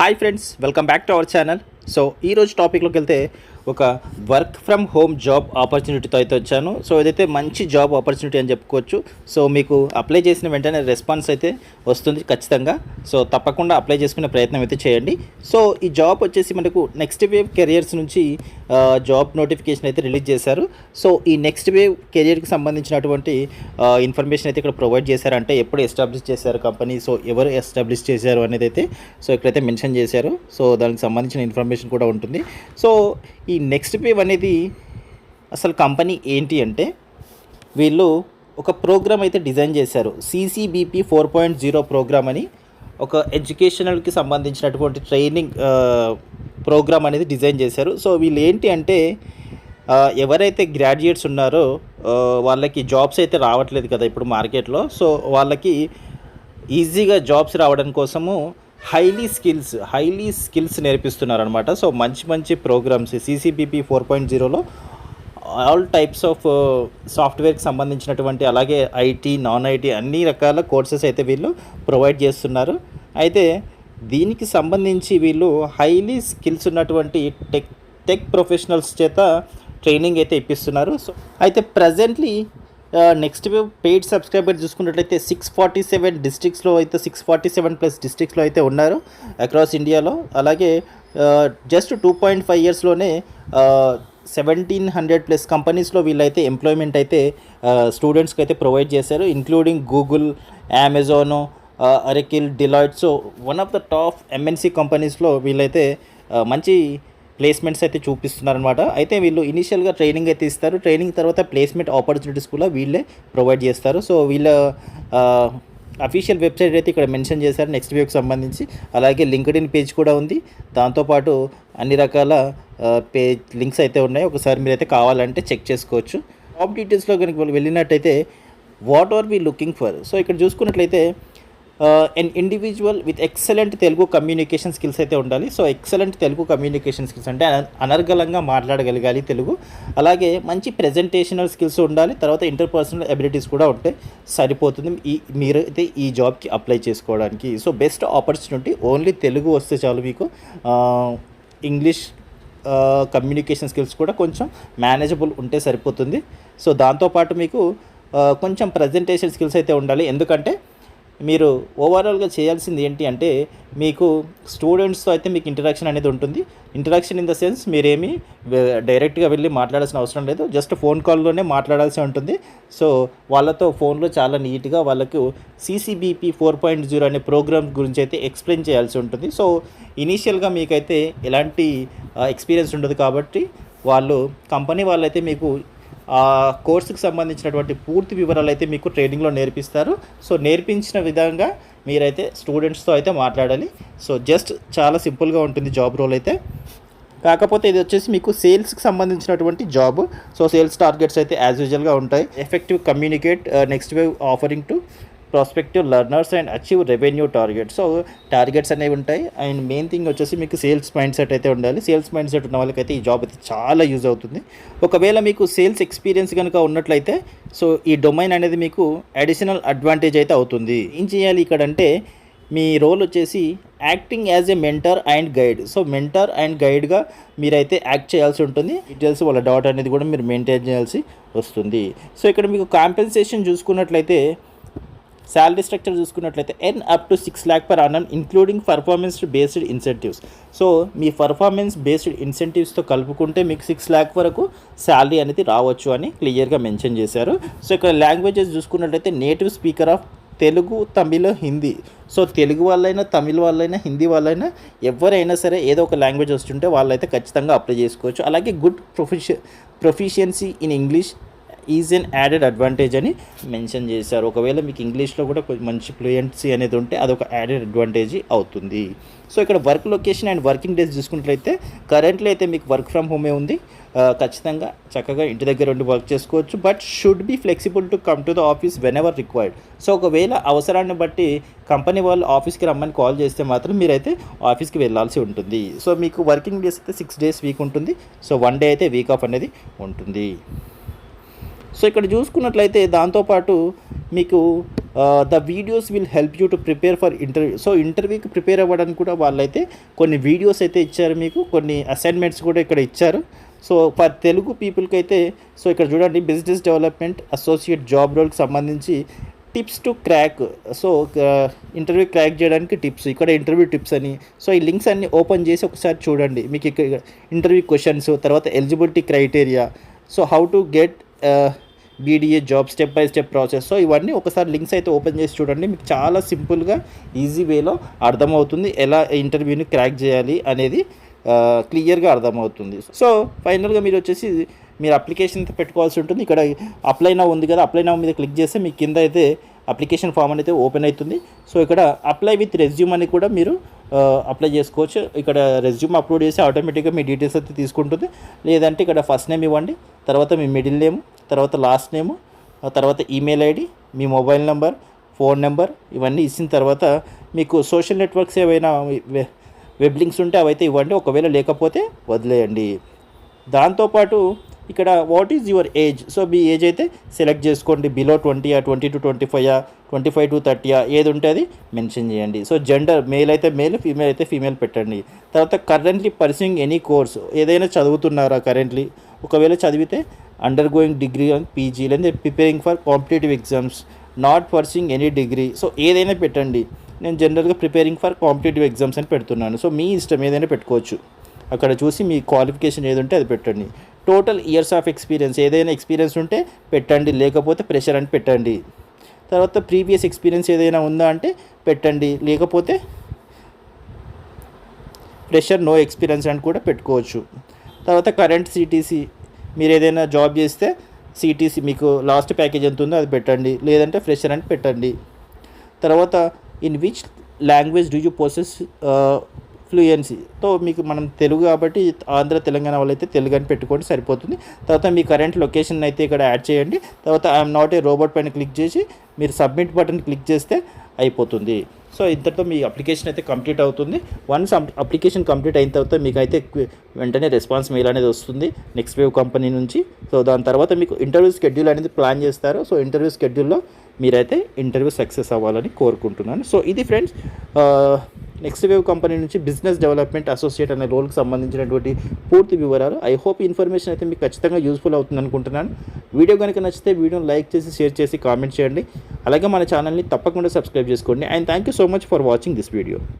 Hi friends welcome back to our channel so ఈరోజు టాపిక్లోకి వెళ్తే ఒక వర్క్ ఫ్రమ్ హోమ్ జాబ్ ఆపర్చునిటీతో అయితే వచ్చాను. సో ఇదైతే మంచి జాబ్ ఆపర్చునిటీ అని చెప్పుకోవచ్చు సో మీకు అప్లై చేసిన వెంటనే రెస్పాన్స్ అయితే వస్తుంది ఖచ్చితంగా. సో తప్పకుండా అప్లై చేసుకునే ప్రయత్నం అయితే చేయండి. సో ఈ జాబ్ వచ్చేసి మనకు నెక్స్ట్ వేవ్ కెరియర్స్ నుంచి జాబ్ నోటిఫికేషన్ అయితే రిలీజ్ చేశారు. సో ఈ నెక్స్ట్ వేవ్ కెరియర్కి సంబంధించినటువంటి ఇన్ఫర్మేషన్ అయితే ఇక్కడ ప్రొవైడ్ చేశారంటే ఎప్పుడు ఎస్టాబ్లిష్ చేశారు కంపెనీ సో ఎవరు ఎస్టాబ్లిష్ చేశారు అనేది అయితే సో ఇక్కడైతే మెన్షన్ చేశారు. సో దానికి సంబంధించిన ఇన్ఫర్మేషన్ కూడా ఉంటుంది. సో ఈ నెక్స్ట్ వేవ్ అనేది అసలు కంపెనీ ఏంటి అంటే వీళ్ళు ఒక ప్రోగ్రామ్ అయితే డిజైన్ చేశారు. CCBP four point zero program అని ఒక ఎడ్యుకేషనల్కి సంబంధించినటువంటి ట్రైనింగ్ ప్రోగ్రామ్ అనేది డిజైన్ చేశారు. సో వీళ్ళు ఏంటి అంటే ఎవరైతే గ్రాడ్యుయేట్స్ ఉన్నారో వాళ్ళకి జాబ్స్ అయితే రావట్లేదు కదా ఇప్పుడు మార్కెట్లో. సో వాళ్ళకి ఈజీగా జాబ్స్ రావడం కోసము హైలీ స్కిల్స్ హైలీ స్కిల్స్ నేర్పిస్తున్నారు అనమాట సో మంచి మంచి ప్రోగ్రామ్స్ సీసీబీపీ ఫోర్ పాయింట్ జీరోలో ఆల్ టైప్స్ ఆఫ్ సాఫ్ట్వేర్కి సంబంధించినటువంటి అలాగే ఐటీ నాన్ ఐటీ అన్ని రకాల కోర్సెస్ అయితే వీళ్ళు ప్రొవైడ్ చేస్తున్నారు. అయితే దీనికి సంబంధించి వీళ్ళు హైలీ స్కిల్స్ ఉన్నటువంటి టెక్ టెక్ ప్రొఫెషనల్స్ చేత ట్రైనింగ్ అయితే ఇప్పిస్తున్నారు. సో అయితే ప్రజెంట్లీ నెక్స్ట్ పెయిడ్ సబ్స్క్రైబర్ చూసుకున్నట్లయితే సిక్స్ ఫార్టీ సెవెన్ డిస్ట్రిక్ట్స్లో అయితే సిక్స్ ఫార్టీ సెవెన్ ప్లస్ డిస్ట్రిక్ట్స్లో అయితే ఉన్నారు అక్రాస్ ఇండియాలో అలాగే జస్ట్ టూ పాయింట్ ఫైవ్ ఇయర్స్లోనే సెవెంటీన్ హండ్రెడ్ ప్లస్ కంపెనీస్లో వీళ్ళైతే ఎంప్లాయ్మెంట్ అయితే స్టూడెంట్స్కి అయితే ప్రొవైడ్ చేశారు including Google Amazon Oracle Deloitte so one of the top MNC కంపెనీస్లో వీళ్ళైతే మంచి ప్లేస్మెంట్స్ అయితే చూపిస్తున్నారనమాట అయితే వీళ్ళు ఇనిషియల్గా ట్రైనింగ్ అయితే ఇస్తారు. ట్రైనింగ్ తర్వాత ప్లేస్మెంట్ ఆపర్చునిటీస్ కూడా వీళ్ళే ప్రొవైడ్ చేస్తారు. సో వీళ్ళ అఫీషియల్ వెబ్సైట్ అయితే ఇక్కడ మెన్షన్ చేశారు. నెక్స్ట్ వీక్ సంబంధించి. అలాగే లింక్డ్ ఇన్ పేజ్ కూడా ఉంది. దాంతోపాటు అన్ని రకాల పేజ్ లింక్స్ అయితే ఉన్నాయి. ఒకసారి మీరైతే కావాలంటే చెక్ చేసుకోవచ్చు. జాబ్ డీటెయిల్స్లో కనుక వెళ్ళినట్టయితే what are we looking for so ఇక్కడ చూసుకున్నట్లయితే an individual with excellent Telugu communication skills అయితే ఉండాలి. So excellent Telugu communication skills అంటే అనర్గళంగా మాట్లాడగలగాలి తెలుగు. అలాగే మంచి ప్రెజెంటేషనల్ స్కిల్స్ ఉండాలి. తర్వాత ఇంటర్పర్సనల్ అబిలిటీస్ కూడా ఉంటే సరిపోతుంది. ఈ మీరు అయితే ఈ జాబ్కి అప్లై చేసుకోవడానికి. So best opportunity only Telugu వస్తే చాలు మీకు. ఇంగ్లీష్ కమ్యూనికేషన్ స్కిల్స్ కూడా కొంచెం మేనేజబుల్ ఉంటే సరిపోతుంది. సో దాంతోపాటు మీకు కొంచెం ప్రజెంటేషన్ స్కిల్స్ అయితే ఉండాలి. ఎందుకంటే మీరు ఓవరాల్గా చేయాల్సింది ఏంటి అంటే మీకు స్టూడెంట్స్తో అయితే మీకు ఇంటరాక్షన్ అనేది ఉంటుంది. ఇంటరాక్షన్ ఇన్ ద సెన్స్ మీరేమి డైరెక్ట్గా వెళ్ళి మాట్లాడాల్సిన అవసరం లేదు. జస్ట్ ఫోన్ కాల్లోనే మాట్లాడాల్సి ఉంటుంది. సో వాళ్ళతో ఫోన్లో చాలా నీట్గా వాళ్ళకు సీసీబీపీ ఫోర్ పాయింట్ జీరో అనే ప్రోగ్రామ్ గురించి అయితే ఎక్స్ప్లెయిన్ చేయాల్సి ఉంటుంది. సో ఇనీషియల్గా మీకైతే ఎలాంటి ఎక్స్పీరియన్స్ ఉండదు కాబట్టి వాళ్ళు కంపెనీ వాళ్ళైతే మీకు ఆ కోర్సుకి సంబంధించినటువంటి పూర్తి వివరాలు అయితే మీకు ట్రైనింగ్లో నేర్పిస్తారు. సో నేర్పించిన విధంగా మీరైతే స్టూడెంట్స్తో అయితే మాట్లాడాలి. సో జస్ట్ చాలా సింపుల్గా ఉంటుంది జాబ్ రోల్ అయితే. కాకపోతే ఇది వచ్చేసి మీకు సేల్స్కి సంబంధించినటువంటి జాబ్. సో సేల్స్ టార్గెట్స్ అయితే యాజ్ యూజువల్గా ఉంటాయి. Effective communicate next wave offering to prospective learners and achieve revenue targets so targets అనేవి ఉంటాయి. అండ్ మెయిన్ థింగ్ వచ్చేసి మీకు సేల్స్ మైండ్ సెట్ అయితే ఉండాలి. సేల్స్ మైండ్ సెట్ ఉన్న వాళ్ళకైతే ఈ జాబ్ అయితే చాలా యూజ్ అవుతుంది. ఒకవేళ మీకు సేల్స్ ఎక్స్పీరియన్స్ కనుక ఉన్నట్లయితే సో ఈ డొమైన్ అనేది మీకు అడిషనల్ అడ్వాంటేజ్ అయితే అవుతుంది. ఏం చేయాలి ఇక్కడ అంటే మీ రోల్ వచ్చేసి acting as a mentor and guide so mentor and గైడ్గా మీరైతే యాక్ట్ చేయాల్సి ఉంటుంది. డీటెయిల్స్ వాళ్ళ డాట్ అనేది కూడా మీరు మెయింటైన్ చేయాల్సి వస్తుంది. సో ఇక్కడ మీకు కాంపెన్సేషన్ చూసుకున్నట్లయితే శాలరీ స్ట్రక్చర్ చూసుకున్నట్లయితే an up to six lakh per annum including performance based incentives so me performance based ఇన్సెంటివ్స్తో కలుపుకుంటే మీకు సిక్స్ ల్యాక్ వరకు శాలరీ అనేది రావచ్చు అని క్లియర్గా మెన్షన్ చేశారు. సో ఇక్కడ లాంగ్వేజెస్ చూసుకున్నట్లయితే native speaker of Telugu Tamil Hindi. So Telugu వాళ్ళైనా తమిళ వాళ్ళైనా హిందీ వాళ్ళైనా ఎవరైనా సరే ఏదో ఒక లాంగ్వేజ్ వస్తుంటే వాళ్ళైతే ఖచ్చితంగా అప్లై చేసుకోవచ్చు. అలాగే good ప్రొఫిషి proficiency in English is an added advantage అని మెన్షన్ చేశారు. ఒకవేళ మీకు ఇంగ్లీష్లో కూడా కొంచెం మంచి ఫ్లూయెన్సీ అనేది ఉంటే అదొక యాడెడ్ అడ్వాంటేజ్ అవుతుంది. సో ఇక్కడ work location and working days చూసుకున్నట్లయితే కరెంట్లీ అయితే మీకు వర్క్ ఫ్రమ్ హోమే ఉంది. ఖచ్చితంగా చక్కగా ఇంటి దగ్గర ఉండి వర్క్ చేసుకోవచ్చు. But should be flexible to come to the office whenever required. So ఒకవేళ అవసరాన్ని బట్టి కంపెనీ వాళ్ళు ఆఫీస్కి రమ్మని కాల్ చేస్తే మాత్రం మీరైతే ఆఫీస్కి వెళ్ళాల్సి ఉంటుంది. సో మీకు వర్కింగ్ డేస్ అయితే సిక్స్ డేస్ వీక్ ఉంటుంది. సో వన్ డే అయితే వీక్ ఆఫ్ అనేది ఉంటుంది. సో ఇక్కడ చూసుకున్నట్లయితే దాంతోపాటు మీకు the videos will help you to prepare for interview so ఇంటర్వ్యూకి ప్రిపేర్ అవ్వడానికి కూడా వాళ్ళైతే కొన్ని వీడియోస్ అయితే ఇచ్చారు మీకు కొన్ని అసైన్మెంట్స్ కూడా ఇక్కడ ఇచ్చారు. సో ఫర్ తెలుగు పీపుల్కి అయితే సో ఇక్కడ చూడండి బిజినెస్ డెవలప్మెంట్ అసోసియేట్ జాబ్ రోల్కి సంబంధించి tips to crack. So interview crack చేయడానికి టిప్స్ ఇక్కడ ఇంటర్వ్యూ టిప్స్ అని సో ఈ లింక్స్ అన్ని ఓపెన్ చేసి ఒకసారి చూడండి. మీకు ఇక్కడ ఇంటర్వ్యూ క్వశ్చన్స్ తర్వాత eligibility criteria so how to get BDA job step by step process so ఇవన్నీ ఒకసారి లింక్స్ అయితే ఓపెన్ చేసి చూడండి. మీకు చాలా సింపుల్గా ఈజీ వేలో అర్థమవుతుంది ఎలా ఇంటర్వ్యూని క్రాక్ చేయాలి అనేది క్లియర్గా అర్థమవుతుంది. సో ఫైనల్గా మీరు వచ్చేసి మీరు అప్లికేషన్ అయితే పెట్టుకోవాల్సి ఉంటుంది. ఇక్కడ అప్లై నా ఉంది కదా అప్లై నా మీద క్లిక్ చేస్తే మీ కింద అయితే అప్లికేషన్ ఫామ్ అనేది ఓపెన్ అవుతుంది. సో ఇక్కడ అప్లై విత్ రెజ్యూమ్ అని కూడా మీరు అప్లై చేసుకోవచ్చు. ఇక్కడ రెజ్యూమ్ అప్లోడ్ చేసి ఆటోమేటిక్గా మీ డీటెయిల్స్ అయితే తీసుకుంటుంది. లేదంటే ఇక్కడ ఫస్ట్ నేమ్ ఇవ్వండి తర్వాత మీ మిడిల్ నేమ్ తర్వాత లాస్ట్ నేమ్ తర్వాత ఈమెయిల్ ఐడి మీ మొబైల్ నెంబర్ ఫోన్ నెంబర్ ఇవన్నీ ఇచ్చిన తర్వాత మీకు సోషల్ నెట్వర్క్స్ ఏవైనా వె- వెబ్ లింక్స్ ఉంటే అవైతే ఇవ్వండి. ఒకవేళ లేకపోతే వదిలేయండి. దాంతోపాటు ఇక్కడ what is your age so me age అయితే సెలెక్ట్ చేసుకోండి. Below ట్వంటీయా twenty to twenty five twenty five to థర్టీయా ఏది ఉంటే అది మెన్షన్ చేయండి. సో జెండర్ మేల్ అయితే మేల్ ఫీమేల్ అయితే ఫీమేల్ పెట్టండి. తర్వాత కరెంట్లీ పర్సింగ్ ఎనీ కోర్స్ ఏదైనా చదువుతున్నారా కరెంట్లీ ఒకవేళ చదివితే undergoing degree and PG లేదా preparing for competitive exams not pursuing any degree so ఏదైనా పెట్టండి. నేను జనరల్గా ప్రిపేరింగ్ ఫర్ కాంపిటేటివ్ ఎగ్జామ్స్ అని పెడుతున్నాను. సో మీ ఇష్టం ఏదైనా పెట్టుకోవచ్చు. అక్కడ చూసి మీ క్వాలిఫికేషన్ ఏది ఉంటే అది పెట్టండి. టోటల్ ఇయర్స్ ఆఫ్ ఎక్స్పీరియన్స్ ఏదైనా ఎక్స్పీరియన్స్ ఉంటే పెట్టండి. లేకపోతే ప్రెషర్ అని పెట్టండి. తర్వాత ప్రీవియస్ ఎక్స్పీరియన్స్ ఏదైనా ఉందా అంటే పెట్టండి. లేకపోతే ప్రెషర్ నో ఎక్స్పీరియన్స్ అని కూడా పెట్టుకోవచ్చు. తర్వాత కరెంట్ సిటీసీ మీరు ఏదైనా జాబ్ చేస్తే సిటీసీ మీకు లాస్ట్ ప్యాకేజ్ ఎంత ఉందో అది పెట్టండి. లేదంటే ఫ్రెషర్ అని పెట్టండి. తర్వాత in which language do you possess ఫ్లూయెన్సీతో మీకు మనం తెలుగు కాబట్టి ఆంధ్ర తెలంగాణ వాళ్ళైతే తెలుగు అని పెట్టుకోండి సరిపోతుంది. తర్వాత మీ కరెంట్ లొకేషన్ అయితే ఇక్కడ యాడ్ చేయండి. తర్వాత ఐఎమ్ నాట్ ఏ రోబోట్ పైన క్లిక్ చేసి మీరు సబ్మిట్ బటన్ క్లిక్ చేస్తే అయిపోతుంది. సో ఇంతటితో మీ అప్లికేషన్ అయితే కంప్లీట్ అవుతుంది. వన్స్ అప్లికేషన్ కంప్లీట్ అయిన తర్వాత మీకు అయితే వెంటనే రెస్పాన్స్ మెయిల్ అనేది వస్తుంది నెక్స్ట్ వేవ్ కంపెనీ నుంచి. సో దాని తర్వాత మీకు ఇంటర్వ్యూ షెడ్యూల్ అనేది ప్లాన్ చేస్తారు. సో ఇంటర్వ్యూ షెడ్యూల్లో మీరైతే ఇంటర్వ్యూ సక్సెస్ అవ్వాలని కోరుకుంటున్నాను. సో ఇది ఫ్రెండ్స్ నెక్స్ట్ వేవ్ కంపెనీ నుంచి బిజినెస్ డెవలప్మెంట్ అసోసియేట్ అనే రోల్కి సంబంధించినటువంటి పూర్తి వివరాలు. ఐ హోప్ ఇన్ఫర్మేషన్ అయితే మీకు ఖచ్చితంగా యూస్ఫుల్ అవుతుంది అనుకుంటున్నాను. వీడియో కనుక నచ్చితే వీడియోని లైక్ చేసి షేర్ చేసి కామెంట్ చేయండి. అలాగే మన ఛానల్ని తప్పకుండా సబ్స్క్రైబ్ చేసుకోండి. And thank you so much for watching this video